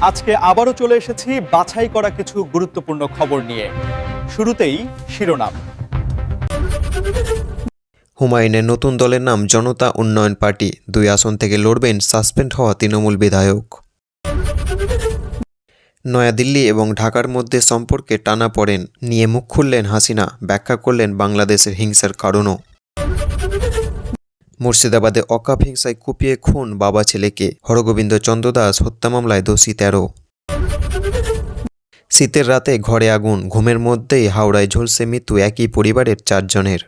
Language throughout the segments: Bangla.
আজকে আবারও চলে এসেছি বাছাই করা কিছু গুরুত্বপূর্ণ খবর নিয়ে। শুরুতেই শিরোনাম। হুমায়ুনের নতুন দলের নাম জনতা উন্নয়ন পার্টি, দুই আসন থেকে লড়বেন সাসপেন্ড হওয়া তৃণমূল বিধায়ক। নয়াদিল্লি এবং ঢাকার মধ্যে সম্পর্কে টানা পড়েন, নিয়ে মুখ খুললেন হাসিনা, ব্যাখ্যা করলেন বাংলাদেশের হিংসার কারণও। মুর্শিদাবাদে অকাপ হিংসায় কুপিয়ে খুন বাবা ছেলেকে। হরগোবিন্দ চন্দ্র দাস হত্যা মামলায় দোষী তেরো। শীতের রাতে ঘরে আগুন, ঘুমের মধ্যেই হাওড়ায় ঝলসে মৃত্যু একই পরিবারের চারজনের।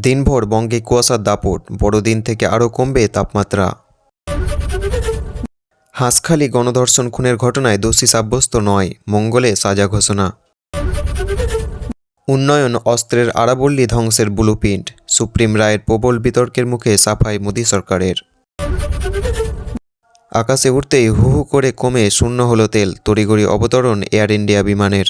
দিনভর বঙ্গে কুয়াশার দাপট, বড়দিন থেকে আরও কমবে তাপমাত্রা। হাঁসখালি গণধর্ষণ খুনের ঘটনায় দোষী সাব্যস্ত নয়, মঙ্গলে সাজা ঘোষণা। উন্নয়ন অস্ত্রের আড়াবল্লি ধ্বংসের ব্লুপ্রিন্ট। সুপ্রিম রায়ের প্রবল বিতর্কের মুখে সাফাই মোদী সরকারের। আকাশে উঠতেই হু হু করে কমে শূন্য হলো তেল তড়িগড়ি অবতরণ এয়ার ইন্ডিয়া বিমানের।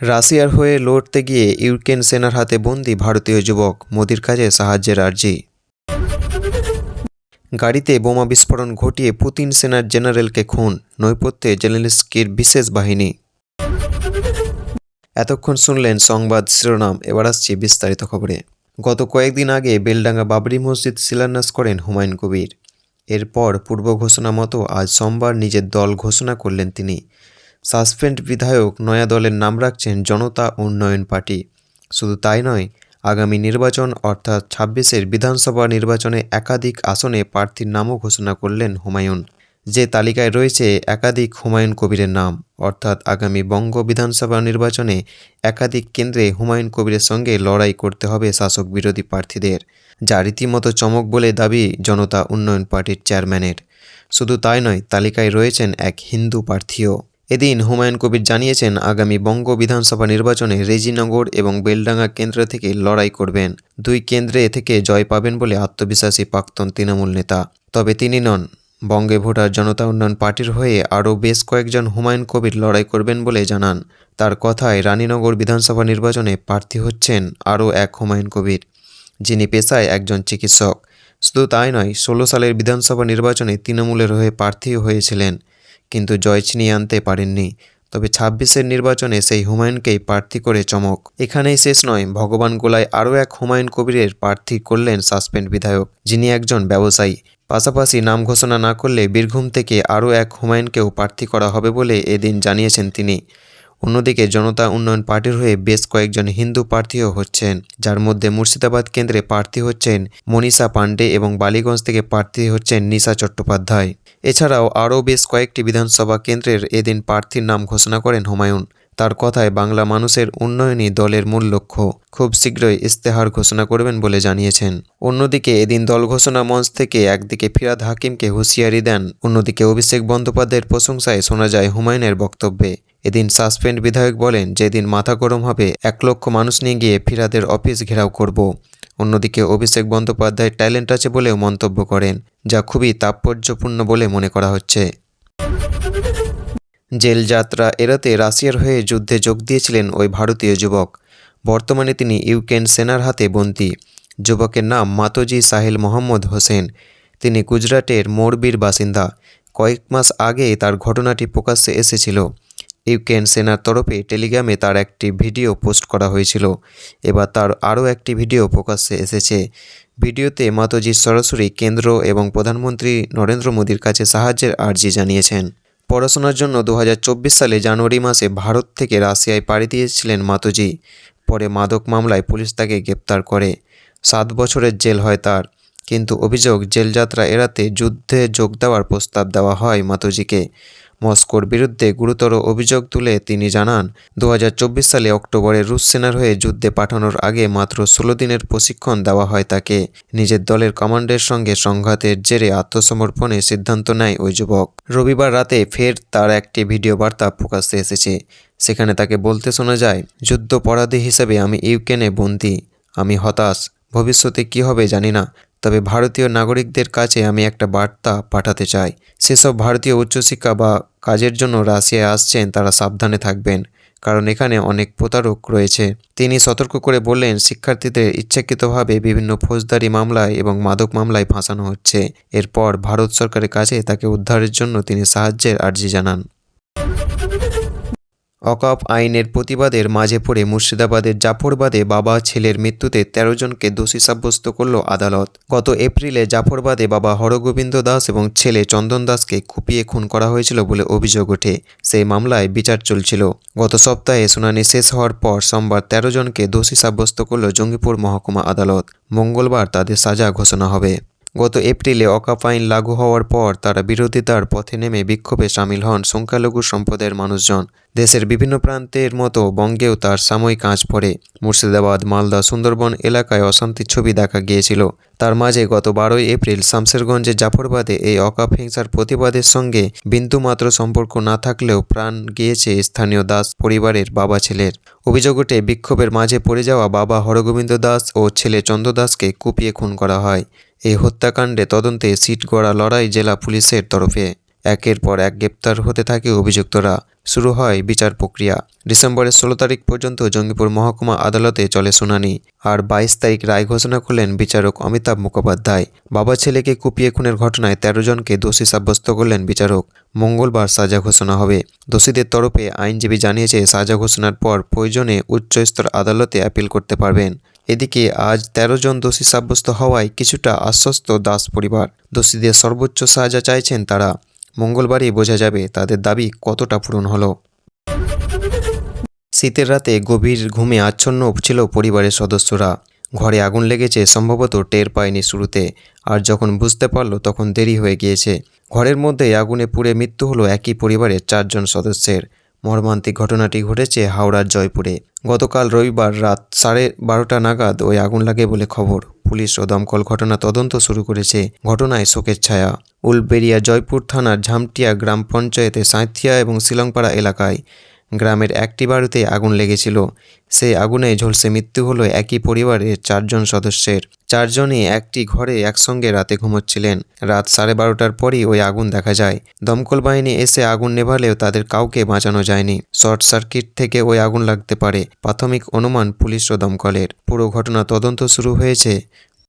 রাশিয়ার হয়ে লড়তে গিয়ে ইউক্রেন সেনার হাতে বন্দি ভারতীয় যুবক, মোদির কাছে সাহায্যের আর্জি। গাড়িতে বোমা বিস্ফোরণ ঘটিয়ে পুতিন সেনার জেনারেলকে খুন, নৈপথ্যে জেলেনস্কির বিশেষ বাহিনী। এতক্ষণ শুনলেন সংবাদ শিরোনাম, এবার আসছি বিস্তারিত খবরে। গত কয়েকদিন আগে বেলডাঙ্গা বাবরি মসজিদ শিলান্যাস করেন হুমায়ুন কবির। এরপর পূর্ব ঘোষণা মতো আজ সোমবার নিজের দল ঘোষণা করলেন তিনি। সাসপেন্ড বিধায়ক নয়া দলের নাম রাখছেন জনতা উন্নয়ন পার্টি। শুধু তাই নয়, আগামী নির্বাচন অর্থাৎ ছাব্বিশের বিধানসভা নির্বাচনে একাধিক আসনে প্রার্থীর নামও ঘোষণা করলেন হুমায়ুন। যে তালিকায় রয়েছে একাধিক হুমায়ুন কবিরের নাম, অর্থাৎ আগামী বঙ্গ বিধানসভা নির্বাচনে একাধিক কেন্দ্রে হুমায়ুন কবিরের সঙ্গে লড়াই করতে হবে শাসক বিরোধী প্রার্থীদের, যা রীতিমতো চমক বলে দাবি জনতা উন্নয়ন পার্টির চেয়ারম্যানের। শুধু তাই নয়, তালিকায় রয়েছেন এক হিন্দু প্রার্থীও। এদিন হুমায়ুন কবির জানিয়েছেন, আগামী বঙ্গ বিধানসভা নির্বাচনে রেজিনগর এবং বেলডাঙ্গা কেন্দ্র থেকে লড়াই করবেন। দুই কেন্দ্রে থেকে জয় পাবেন বলে আত্মবিশ্বাসী প্রাক্তন তৃণমূল নেতা। তবে তিনি নন। বঙ্গে ভোটার জনতা উন্নয়ন পার্টির হয়ে আরও বেশ কয়েকজন হুমায়ুন কবির লড়াই করবেন বলে জানান। তার কথায় রানীনগর বিধানসভা নির্বাচনে প্রার্থী হচ্ছেন আরও এক হুমায়ুন কবির, যিনি পেশায় একজন চিকিৎসক। শুধু তাই নয়, ষোলো সালের বিধানসভা নির্বাচনে তৃণমূলের হয়ে প্রার্থী হয়েছিলেন, কিন্তু জয় ছিনিয়ে আনতে পারেননি। তবে ছাব্বিশের নির্বাচনে সেই হুমায়ুনকেই প্রার্থী করে চমক। এখানেই শেষ নয়, ভগবান গোলায় আরও এক হুমায়ুন কবিরের প্রার্থী করলেন সাসপেন্ড বিধায়ক, যিনি একজন ব্যবসায়ী। পাশাপাশি নাম ঘোষণা না করলে বীরভূম থেকে আরও এক হুমায়ুনকেও প্রার্থী করা হবে বলে এদিন জানিয়েছেন তিনি। অন্যদিকে জনতা উন্নয়ন পার্টির হয়ে বেশ কয়েকজন হিন্দু প্রার্থীও হচ্ছেন, যার মধ্যে মুর্শিদাবাদ কেন্দ্রে প্রার্থী হচ্ছেন মনীষা পাণ্ডে এবং বালিগঞ্জ থেকে প্রার্থী হচ্ছেন নিশা চট্টোপাধ্যায়। এছাড়াও আরও বেশ কয়েকটি বিধানসভা কেন্দ্রের এদিন প্রার্থীর নাম ঘোষণা করেন হুমায়ুন। তার কথায় বাংলা মানুষের উন্নয়নই দলের মূল লক্ষ্য। খুব শীঘ্রই ইস্তেহার ঘোষণা করবেন বলে জানিয়েছেন। অন্যদিকে এদিন দল ঘোষণা মঞ্চ থেকে একদিকে ফিরাদ হাকিমকে হুঁশিয়ারি দেন, অন্যদিকে অভিষেক বন্দ্যোপাধ্যায়ের প্রশংসায় শোনা যায় হুমায়ুনের বক্তব্যে। এদিন সাসপেন্ড বিধায়ক বলেন, যেদিন মাথা গরম হবে, এক লক্ষ মানুষ নিয়ে গিয়ে ফিরাদের অফিস ঘেরাও করব। অন্যদিকে অভিষেক বন্দ্যোপাধ্যায়ের ট্যালেন্ট আছে বলেও মন্তব্য করেন, যা খুবই তাৎপর্যপূর্ণ বলে মনে করা হচ্ছে। জেল যাত্রা এড়াতে রাশিয়ার হয়ে যুদ্ধে যোগ দিয়েছিলেন ওই ভারতীয় যুবক। বর্তমানে তিনি ইউক্রেন সেনার হাতে বন্দী। যুবকের নাম মাতোজি সাহেল মোহাম্মদ হোসেন। তিনি গুজরাটের মোরবির বাসিন্দা। কয়েক মাস আগে তার ঘটনাটি প্রকাশ্যে এসেছিল। ইউক্রেন সেনার তরফে টেলিগ্রামে তার একটি ভিডিও পোস্ট করা হয়েছিল। এবার তার আরও একটি ভিডিও প্রকাশ্যে এসেছে। ভিডিওতে মাতোজি সরাসরি কেন্দ্র এবং প্রধানমন্ত্রী নরেন্দ্র মোদীর কাছে সাহায্যের আর্জি জানিয়েছেন। পড়াশোনার জন্য দু হাজার চব্বিশ সালে জানুয়ারি মাসে ভারত থেকে রাশিয়ায় পাড়ি দিয়েছিলেন মাতুজি। পরে মাদক মামলায় পুলিশ তাকে গ্রেপ্তার করে। সাত বছরের জেল হয় তার। কিন্তু অভিযোগ, জেলযাত্রা এড়াতে যুদ্ধে যোগ দেওয়ার প্রস্তাব দেওয়া হয় মাতুজিকে। মস্কোর বিরুদ্ধে গুরুতর অভিযোগ তুলে তিনি জানান দু হাজার চব্বিশ সালে অক্টোবরে রুশ সেনার হয়ে যুদ্ধে পাঠানোর আগে মাত্র ষোলো দিনের প্রশিক্ষণ দেওয়া হয় তাকে। নিজের দলের কমান্ডের সঙ্গে সংঘাতের জেরে আত্মসমর্পণের সিদ্ধান্ত নেয় ওই যুবক। রবিবার রাতে ফের তার একটি ভিডিও বার্তা প্রকাশ্যে এসেছে। সেখানে তাকে বলতে শোনা যায়, যুদ্ধপরাধী হিসেবে আমি ইউক্রেনে বন্দী। আমি হতাশ। ভবিষ্যতে কী হবে জানি না। তবে ভারতীয় নাগরিকদের কাছে আমি একটা বার্তা পাঠাতে চাই। সেসব ভারতীয় উচ্চশিক্ষা বা কাজের জন্য রাশিয়ায় আসছেন তারা সাবধানে থাকবেন, কারণ এখানে অনেক প্রতারক রয়েছে। তিনি সতর্ক করে বললেন, শিক্ষার্থীদের ইচ্ছাকৃতভাবে বিভিন্ন ফৌজদারি মামলায় এবং মাদক মামলায় ফাঁসানো হচ্ছে। এরপর ভারত সরকারের কাছে তাকে উদ্ধারের জন্য তিনি সাহায্যের আর্জি জানান। অকাপ আইনের প্রতিবাদের মাঝে পড়ে মুর্শিদাবাদের জাফরবাদে বাবা ছেলের মৃত্যুতে তেরো জনকে দোষী সাব্যস্ত করল আদালত। গত এপ্রিলে জাফরবাদে বাবা হরগোবিন্দ দাস এবং ছেলে চন্দন দাসকে কুপিয়ে খুন করা হয়েছিল বলে অভিযোগ ওঠে। সেই মামলায় বিচার চলছিল। গত সপ্তাহে শুনানি শেষ হওয়ার পর সোমবার তেরো জনকে দোষী সাব্যস্ত করল জঙ্গিপুর মহকুমা আদালত। মঙ্গলবার তাদের সাজা ঘোষণা হবে। গত এপ্রিলে অকাপ আইন লাগু হওয়ার পর তারা বিরোধিতার পথে নেমে বিক্ষোভে সামিল হন সংখ্যালঘু সম্প্রদায়ের মানুষজন। দেশের বিভিন্ন প্রান্তের মতো বঙ্গেও তার সাময়িক আঁচ পড়ে। মুর্শিদাবাদ, মালদা, সুন্দরবন এলাকায় অশান্তির ছবি দেখা গিয়েছিল। তার মাঝে গত বারোই এপ্রিল শামসেরগঞ্জের জাফরবাদে এই অকাপ হিংসার প্রতিবাদের সঙ্গে বিন্দুমাত্র সম্পর্ক না থাকলেও প্রাণ গিয়েছে স্থানীয় দাস পরিবারের বাবা ছেলের। অভিযোগ ওঠে, বিক্ষোভের মাঝে পড়ে যাওয়া বাবা হরগোবিন্দ দাস ও ছেলে চন্দ্র দাসকে কুপিয়ে খুন করা হয়। এই হত্যাকাণ্ডে তদন্তে সিট গড়া লড়াই জেলা পুলিশের তরফে। একের পর এক গ্রেপ্তার হতে থাকে অভিযুক্তরা। শুরু হয় বিচার প্রক্রিয়া। ডিসেম্বরের ষোলো তারিখ পর্যন্ত জঙ্গিপুর মহকুমা আদালতে চলে শুনানি। আর বাইশ তারিখ রায় ঘোষণা করলেন বিচারক অমিতাভ মুখোপাধ্যায়। বাবা ছেলেকে কুপিয়ে খুনের ঘটনায় তেরো জনকে দোষী সাব্যস্ত করলেন বিচারক। মঙ্গলবার সাজা ঘোষণা হবে। দোষীদের তরফে আইনজীবী জানিয়েছে, সাজা ঘোষণার পর প্রয়োজনে উচ্চস্তর আদালতে অ্যাপিল করতে পারবেন। এদিকে আজ তেরো জন দোষী সাব্যস্ত হওয়ায় কিছুটা আশ্বস্ত দাস পরিবার। দোষীদের সর্বোচ্চ সাজা চাইছেন তারা। মঙ্গলবারই বোঝা যাবে তাদের দাবি কতটা পূরণ হলো। শীতের রাতে গভীর ঘুমে আচ্ছন্ন ছিল পরিবারের সদস্যরা। ঘরে আগুন লেগেছে, সম্ভবত টের পায়নি শুরুতে। আর যখন বুঝতে পারল, তখন দেরি হয়ে গিয়েছে। ঘরের মধ্যে আগুনে পুড়ে মৃত্যু হলো একই পরিবারের চারজন সদস্যের। মর্মান্তিক ঘটনাটি ঘটেছে হাওড়ার জয়পুরে। গতকাল রবিবার রাত সাড়ে বারোটা নাগাদ ওই আগুন লাগে বলে খবর। পুলিশ ও দমকল ঘটনা তদন্ত শুরু করেছে। ঘটনায় শোকের ছায়া। উলবেরিয়া জয়পুর থানার ঝামটিয়া গ্রাম পঞ্চায়েতে সাঁথিয়া এবং শিলংপাড়া এলাকায় গ্রামের একটি বাড়িতে আগুন লেগেছিল। সেই আগুনে ঝলসে মৃত্যু হলো একই পরিবারের চারজন সদস্যের। চারজনই একটি ঘরে একসঙ্গে রাতে ঘুমোচ্ছিলেন। রাত সাড়ে বারোটার পরই ওই আগুন দেখা যায়। দমকল বাহিনী এসে আগুন নেভালেও তাদের কাউকে বাঁচানো যায়নি। শর্ট সার্কিট থেকে ওই আগুন লাগতে পারে। প্রাথমিক অনুমান পুলিশ ও দমকলের। পুরো ঘটনা তদন্ত শুরু হয়েছে